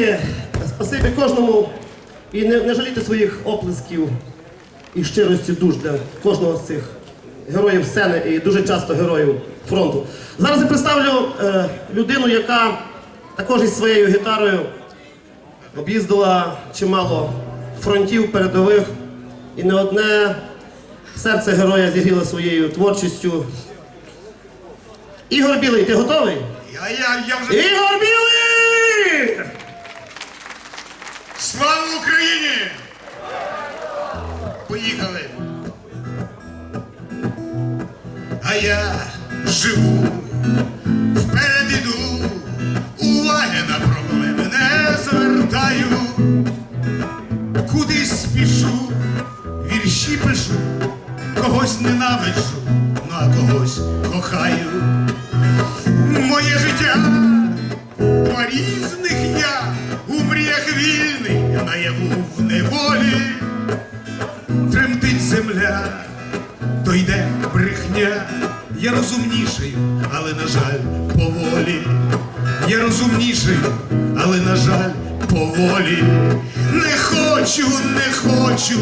спасибі, спасибі кожному і не, не жалійте своїх оплесків і щирості душ для кожного з цих героїв сцени і дуже часто героїв фронту. Зараз я представлю е, людину, яка також із своєю гітарою об'їздила чимало фронтів передових і не одне серце героя зігріла своєю творчістю. Ігор Білий, ти готовий? Я, я, я вже... Ігор Білий! Слава Україні! Поїхали! А я живу, вперед іду, уваги на проблеми не звертаю, кудись спішу, вірші пишу, когось ненавиджу, ну а когось кохаю. Моє життя Два тремтить земля, то йде брехня, я розумніший, але, на жаль, поволі. Я розумніший, але, на жаль, поволі. Не хочу, не хочу,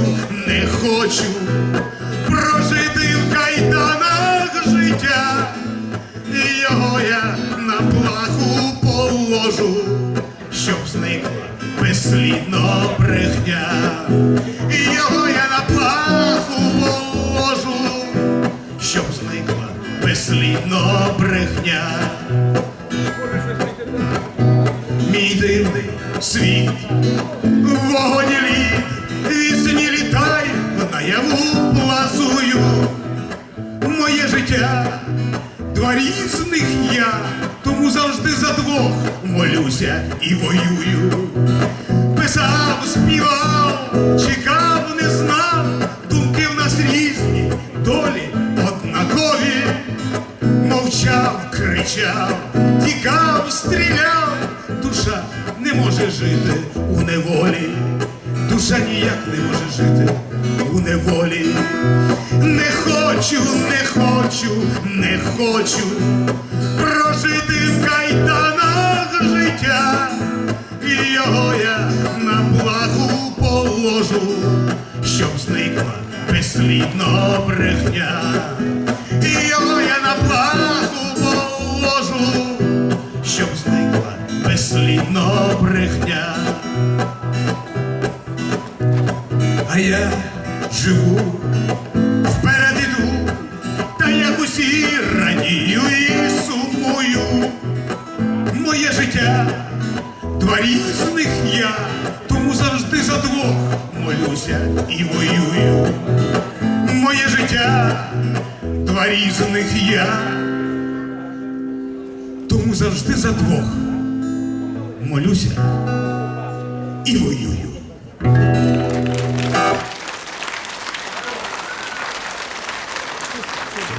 не хочу прожити в кайданах життя. Його я на плаху положу, щоб зникла безслідно брехня. Його безслідно брехня. Мій дивний світ, вогонь і лід, вісні літає, наяву плазую. Моє життя, два різних я, тому завжди за двох молюся і воюю. Писав, співав, чекав, мовчав, кричав, тікав, стріляв, душа не може жити у неволі. Душа ніяк не може жити у неволі. Не хочу, не хочу, не хочу прожити в кайданах життя. І його я на плаху положу, щоб зникла безслідно брехня. Безслідно брехня. А я живу, вперед іду, та як усі радію і сумую. Моє життя, два різних я, тому завжди за двох молюся і воюю. Моє життя, два різних я, тому завжди за двох молюся і воюю.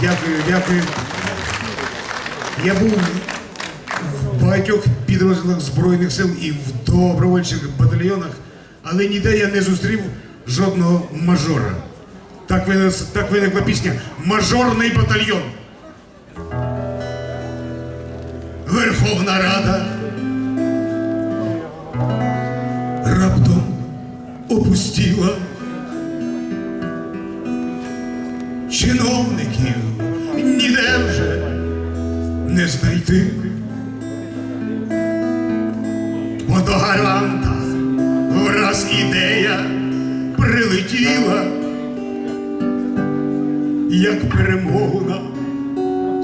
Дякую, дякую. Я був в багатьох підрозділах Збройних сил і в добровольчих батальйонах, але ніде я не зустрів жодного мажора. Так, виник- так виникла пісня Мажорний батальйон. Верховна Рада опустіла. чиновників ніде вже не знайти. Бо до гаранта враз ідея прилетіла, як перемогу нам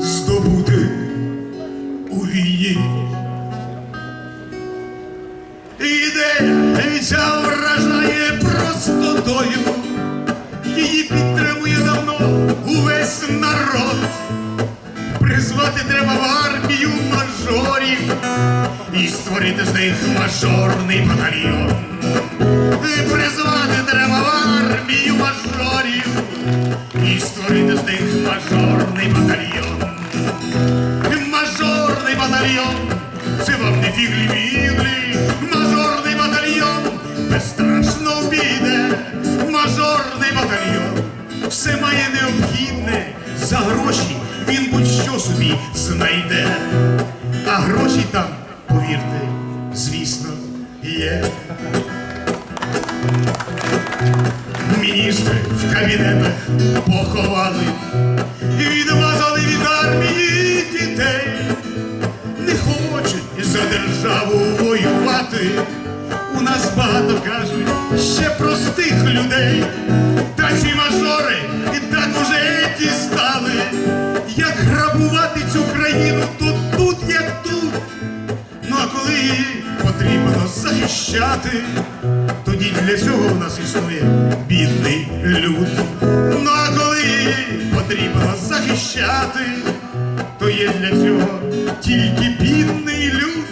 здобути у війні. Ідея ця вражає простотою, її підтримує давно увесь народ. Призвати треба в армію мажорів і створити з них мажорний батальйон. Призвати треба в армію мажорів і створити з них мажорний батальйон. Все має необхідне, за гроші він будь-що собі знайде. А гроші там, повірте, звісно, є. Міністри в кабінетах поховали, відмазали від армії дітей, не хочуть за державу воювати. Нас багато кажуть ще простих людей, та ці мажори і так уже дістали, як грабувати цю країну тут, тут, як тут. Ну а коли потрібно захищати, тоді для цього в нас існує бідний люд. Ну а коли потрібно захищати, то є для цього тільки бідний люд.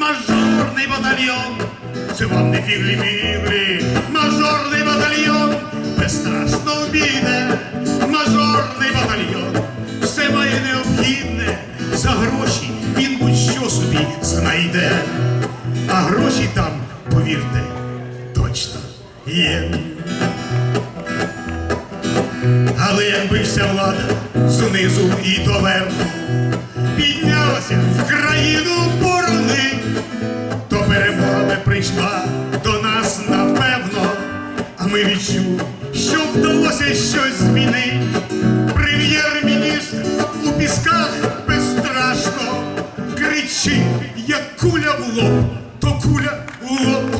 Мажорний батальйон, це вам не фіглі-міглі, мажорний батальйон, безстрашно обійде, мажорний батальйон, все має необхідне, за гроші він будь-що собі знайде. А гроші там, повірте, точно є. Але якби вся влада знизу і доверху піднялася в країну борони, прийшла до нас напевно, а ми відчули, що вдалося щось змінити. Прем'єр-міністр у пісках безстрашно кричить, як куля в лоб, то куля в лоб.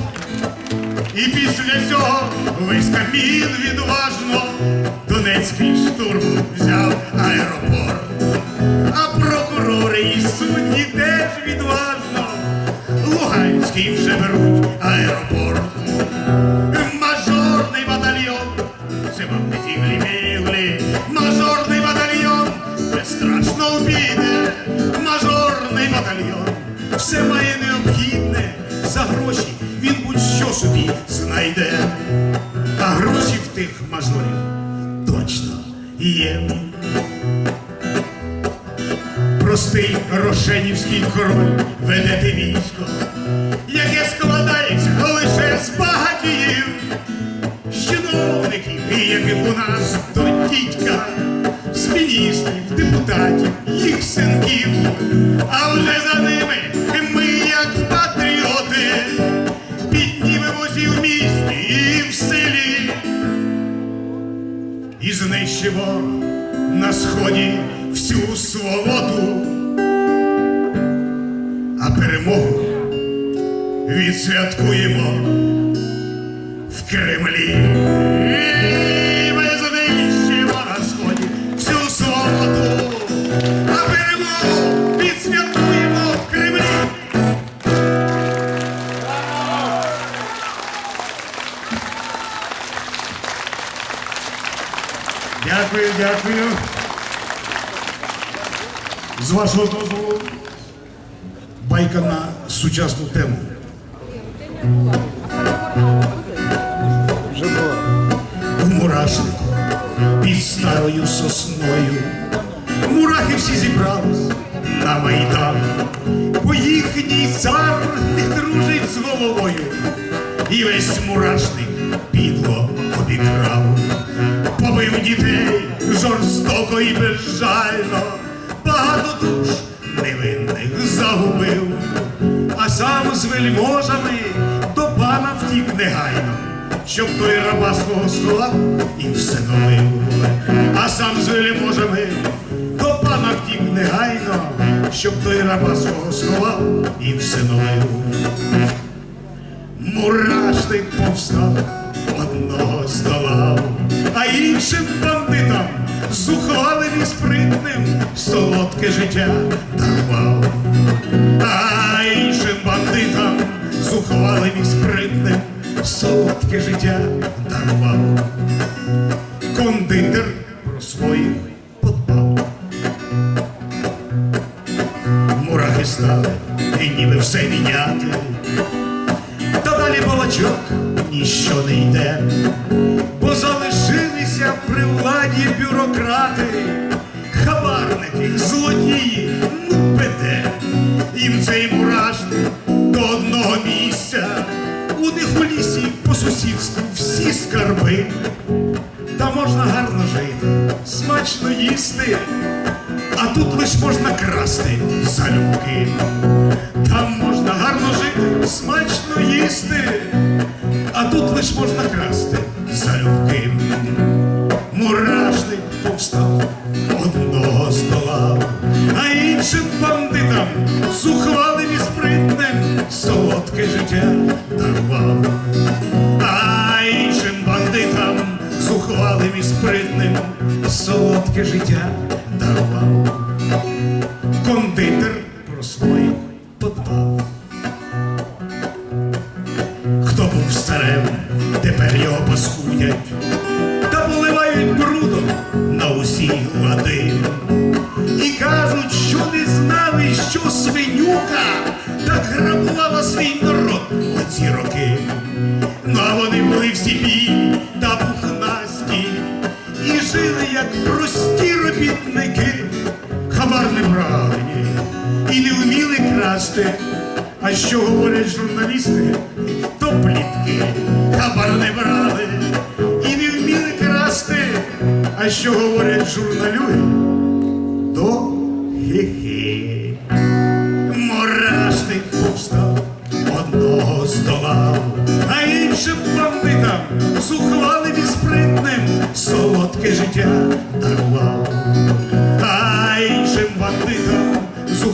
І після цього весь камін відважно Донецький штурм взяв аеропорт. А прокурори і судді теж відважно Луганський вже беруть аеропорт. Мажорний батальйон, це вам не фіглі-міглі, мажорний батальйон, безстрашно обійде, мажорний батальйон, все має необхідне, за гроші він будь-що собі знайде. А гроші в тих мажорів точно є. Простий рошенівський король веде військо, яких у нас до дідька, з міністрів, депутатів, їх синків, а вже за ними ми, як патріоти, піднімемось в місті, в селі, і знищимо на сході всю свободу, а перемогу відсвяткуємо в Кремлі. З вашого дозволу байка на сучасну тему. В мурашнику під старою сосною. Мурахи всі зібрались на майдан, бо їхній цар не дружить з головою. І весь мурашник підло обікрав, побив дітей жорстоко і безжально, багато душ невинних загубив, а сам з вельможами до пана втік негайно, щоб той раба свого сховав і всиновив, а сам з вельможами до пана втік негайно, щоб той раба свого сховав і всиновив. Мурашник повстав, одного а іншим бандитам зухвалим і спритним солодке життя дарував, а іншим бандитам зухвалим і спритним солодке життя сусідству всі скарби. Та можна гарно жити, смачно їсти, а тут лиш можна красти залюбки. Там можна гарно жити, смачно їсти, а тут лиш можна красти залюбки. Мурашник повстав одного стола, а іншим бандитам зухвалим і спритним солодке життя дарував, зухвалим і спритним солодке життя дарував. Хабар не брали ні, і не вміли красти. А що говорять журналісти, то плітки хабар не брали і не вміли красти. А що говорять журналюги, то хі-хі. Мурашник повстав, одного здолав, а іншим бандитам зухвалим і спритним солодке життя дарував,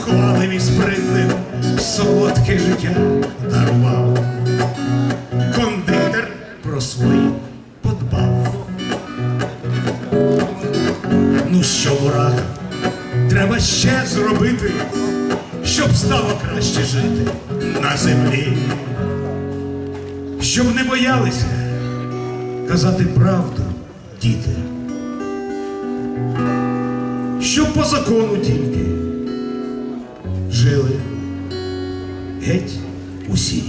зухвалим і спритним солодке життя дарував. Кондитер про свої подбав. Ну що, ворога, треба ще зробити, щоб стало краще жити на землі, щоб не боялися казати правду, діти, щоб по закону тільки жили геть усі.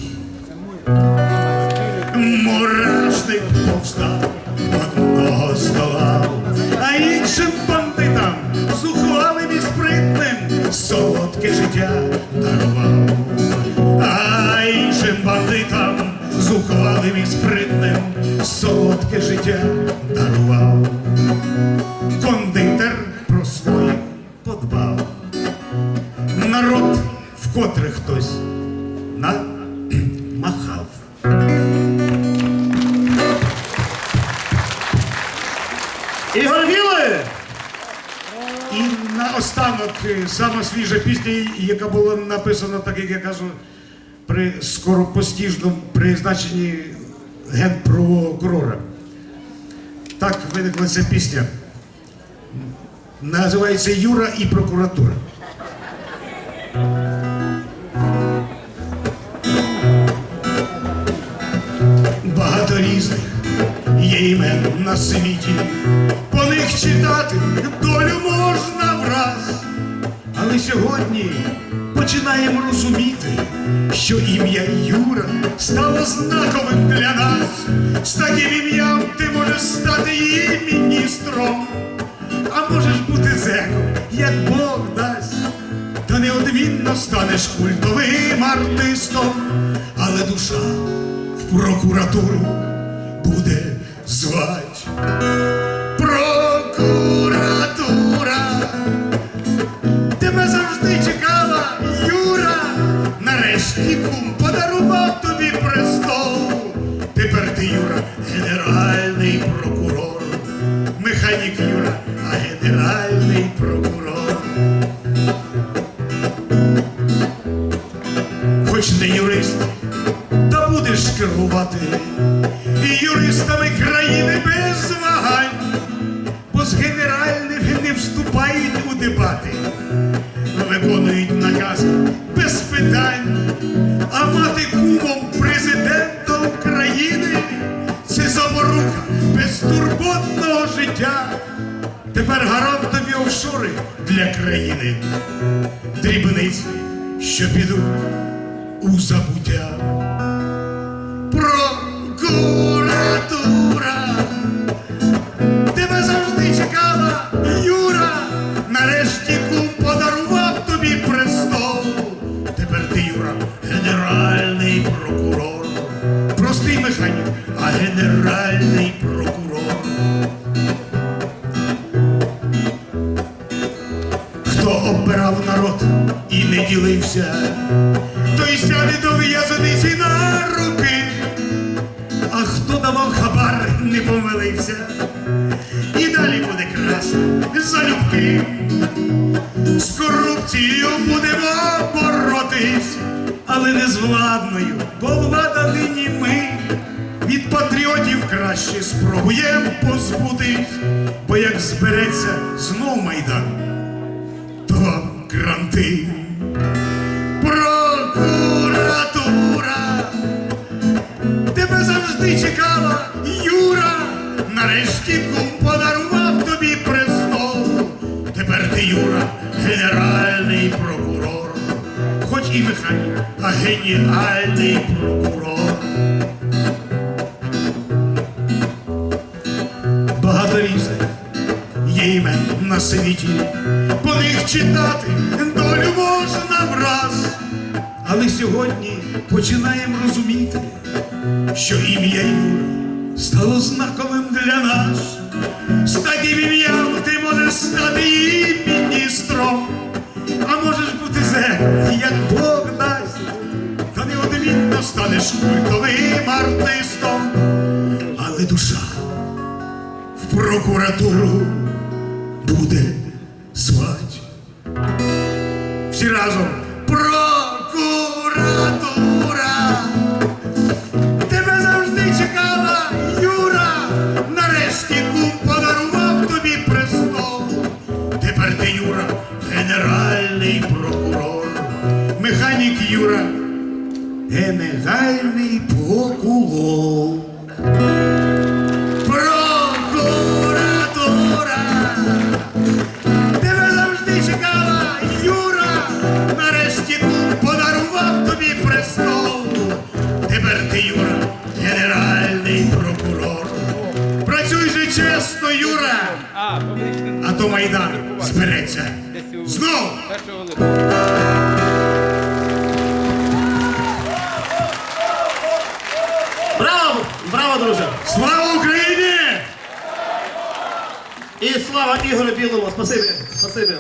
Мурашник повстав одного стола, а іншим бандитам зухвалим і спритним солодке життя дарував, а іншим бандитам зухвалим і спритним солодке життя дарував. Кондитер про своїх подбав. Вкотре хтось намахав. Ігор Віли! І наостанок е, сама свіжа пісня, яка була написана, так як я кажу, при скоропостіжному призначенні генпрокурора. Так виникла ця пісня. Називається Юра і прокуратура. Імен на світі, по них читати долю можна враз. Але сьогодні починаємо розуміти, що ім'я Юра стало знаковим для нас. З таким ім'ям ти можеш стати і міністром, а можеш бути зеком, як Бог дасть. Та неодмінно станеш культовим артистом, але душа в прокуратуру буде дебати, виконують накази без питань, а мати кумом президента України це запорука безтурботного життя. Тепер гарант тобі офшори для країни, дрібниці, що підуть у забуття. Прокуратура владною, бо влада нині ми. Від патріотів краще спробуємо позбутись, бо як збереться знов майдан, то вам гранти. Прокуратура тебе завжди чекала, Юра. Нарешті хоч а геніальний прокурор. Багато різних є імен на світі, по них читати долю можна враз. Але сьогодні починаємо розуміти, що ім'я Юра стало знаковим для нас. З таким ім'ям ти можеш стати і міністром, а можеш бути зеком, як Бог станеш культовим артистом, але душа в прокуратуру буде звати. Всі разом генеральний прокурор. Прокуратура. Тебе завжди чекала, Юра. Нарешті кум подарував тобі престол. Тепер ти, Юра, генеральний прокурор. Працюй же чесно, Юра, А, то майдан збереться. Знов! Ігорю Білому! Спасибі! Спасибі!